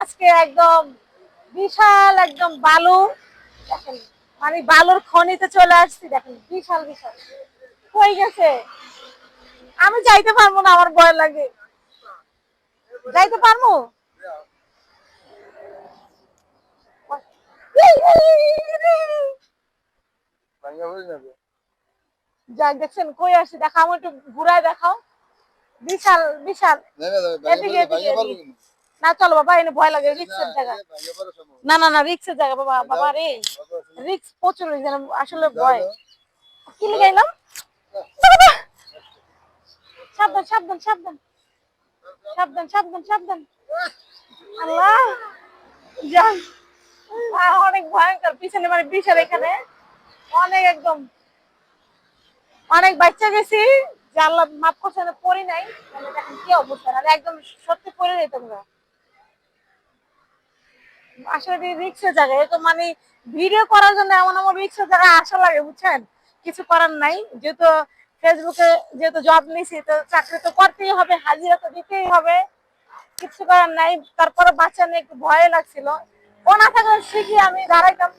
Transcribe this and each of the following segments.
আজকে একদম বিশাল একদম বালু। দেখেন মানে বালুর খনিতে চলে আসছি দেখেন বিশাল বিশাল। হয়ে গেছে? আমি যাইতে পারব না আমার ভয় লাগে। যাইতে পারব? যাক দেখছেন কই আসছি দেখাও একটু ঘুরায় দেখাও। বিশাল বিশাল। এদিকে, এদিকে। না, চলো বাবা, এনে ভয় লাগে রিক্সের জায়গা। না না না রিক্সের জায়গা, বাবা বাবা রে। রিক্স প্রচুর আসলে ভয়। কি লাগাইলাম সাবধান সাবধান সাবধান। সাবধান সাবধান সাবধান। আল্লাহ, যান। অনেক ভয়ঙ্কর, পিছনে মানে বিশাল এখানে। অনেক একদম। অনেক বাচ্চা গেছি জানলা মাপ করছে পড়ি নাই। মানে দেখেন কি অবস্থা মানে একদম সত্যি পড়ে যেতাম না আসলে রিক্সের জায়গা এ মানে ভিডিও করার জন্য এমন এমন রিক্সের জায়গায় আসা লাগে, বুঝছেন? কিছু করার নাই, যেহেতু ফেসবুকে যেহেতু জব নিছি, তো চাকরি তো করতেই হবে, হাজিরা তো দিতেই হবে, কিছু করার নাই। তারপরে বাচ্চা নিয়ে একটু ভয় লাগছিল। ও না থাকলে শিখি আমি দাঁড়াইতাম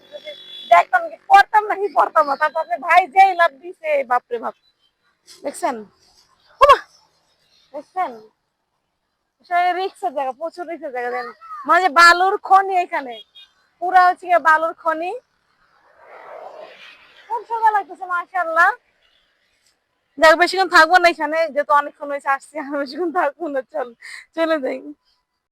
দেখতাম কি পড়তাম নাকি পড়তাম না। তারপরে ভাই যেই লাভ দিছে বাপরে বাপ। দেখছেন? দেখছেন? রিক্সের জায়গা, প্রচুর রিক্সের জায়গা, দেন। মানে বালুর খনি এখানে। পুরা হচ্ছে বালুর খনি। খুব সুন্দর লাগতেছে, মাশাআল্লাহ। দেখ, বেশিক্ষণ থাকব না এখানে, যেহেতু অনেকক্ষণ হয়েছে, আসছি, আমি বেশিক্ষণ থাকব না, চল, চলে যাই।